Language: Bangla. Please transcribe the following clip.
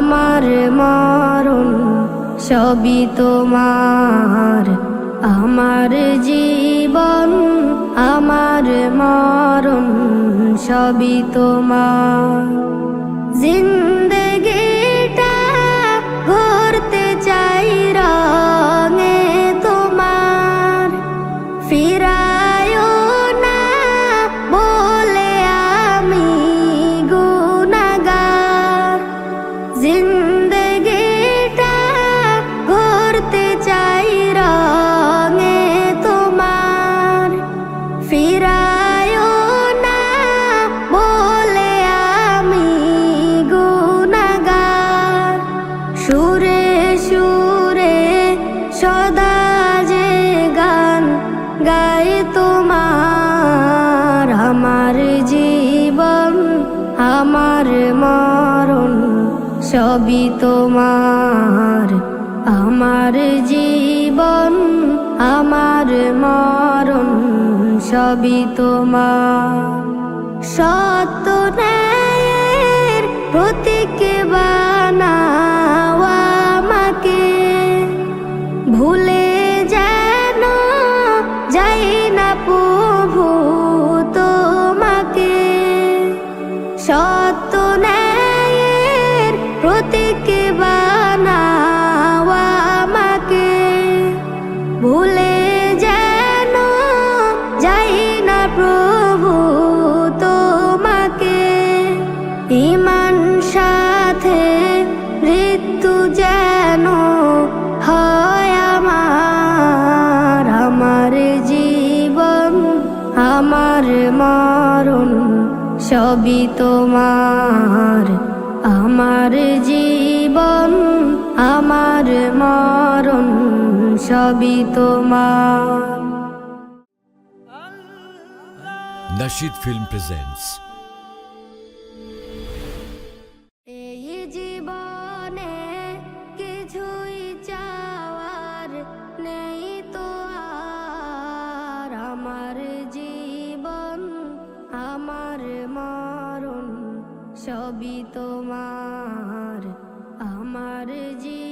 আমার মরণ সবই তোমার। আমার জীবন আমার মরণ সবই তোমার। জীবন আমার মরণ সবই তোমার। আমার জীবন আমার মরণ সবই তোমার। সত্য প্রতীক বানাও প্রতীক বানাও আমাকে? ভুলে যেন যাই না প্রভু তোমাকে। ইমান সাথে মৃত্যু যেন হয় আমার। আমার জীবন, আমার মরণ, সবই তোমার। আমার জীবন আমার মরণ সবই তোমার। Nashid Film presents এই জীবনে কিছুই চাওয়ার নেই তো আর। আমার জীবন আমার মরণ সবই তোমার আমার জীবন